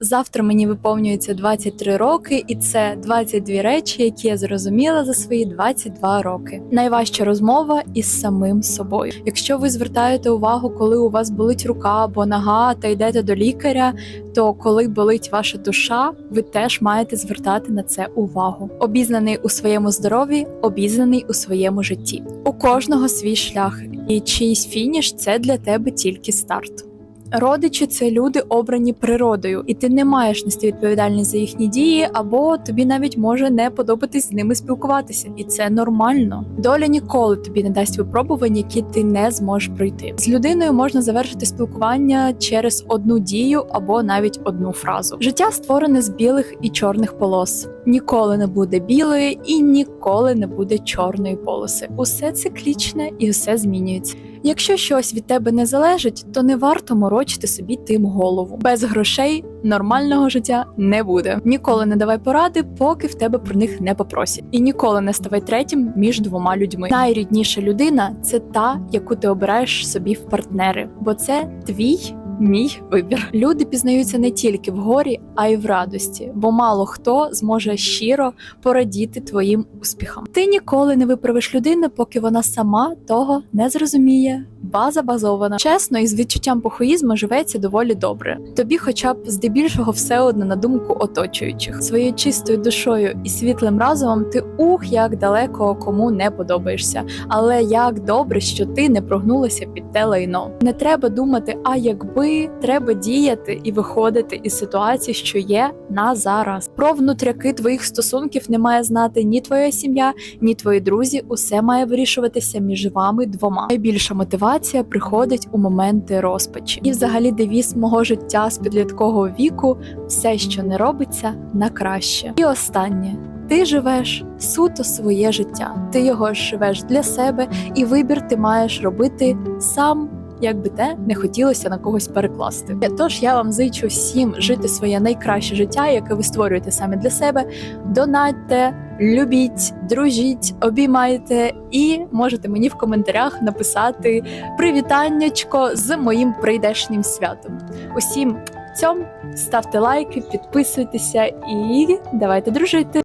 Завтра мені виповнюється 23 роки, і це 22 речі, які я зрозуміла за свої 22 роки. Найважча розмова із самим собою. Якщо ви звертаєте увагу, коли у вас болить рука або нога, та йдете до лікаря, то коли болить ваша душа, ви теж маєте звертати на це увагу. Обізнаний у своєму здоров'ї, обізнаний у своєму житті. У кожного свій шлях, і чийсь фініш це для тебе тільки старт. Родичі це люди обрані природою, і ти не маєш нести відповідальність за їхні дії, або тобі навіть може не подобатись з ними спілкуватися, і це нормально. Доля ніколи тобі не дасть випробувань, які ти не зможеш пройти. З людиною можна завершити спілкування через одну дію або навіть одну фразу. Життя створене з білих і чорних полос. Ніколи не буде білої і ніколи не буде чорної полоси. Усе циклічне і все змінюється. Якщо щось від тебе не залежить, то не варто морочити собі тим голову. Без грошей нормального життя не буде. Ніколи не давай поради, поки в тебе про них не попросять. І ніколи не ставай третім між двома людьми. Найрідніша людина це та, яку ти обираєш собі в партнери, бо це твій. Мій вибір. Люди пізнаються не тільки в горі, а й в радості, бо мало хто зможе щиро порадіти твоїм успіхам. Ти ніколи не виправиш людину, поки вона сама того не зрозуміє. База базована. Чесно, і з відчуттям похуїзму живеться доволі добре. Тобі, хоча б здебільшого, все одно на думку оточуючих. Своєю чистою душою і світлим разумом ти ух, як далеко кому не подобаєшся. Але як добре, що ти не прогнулася під те лайно. Не треба думати, а якби треба діяти і виходити із ситуації, що є на зараз. Про внутряки твоїх стосунків не має знати ні твоя сім'я, ні твої друзі. Усе має вирішуватися між вами двома. Найбільша мотивація приходить у моменти розпачі. І, взагалі, девіз мого життя з підліткового віку все, що не робиться, на краще. І останнє. Ти живеш суто своє життя, ти його живеш для себе, і вибір ти маєш робити сам. Як би те не хотілося на когось перекласти. Тож я вам зичу всім жити своє найкраще життя, яке ви створюєте саме для себе. Донатьте, любіть, дружіть, обіймайте і можете мені в коментарях написати привітаннячко з моїм прийдешнім святом. Усім цьом ставте лайки, підписуйтеся і давайте дружити.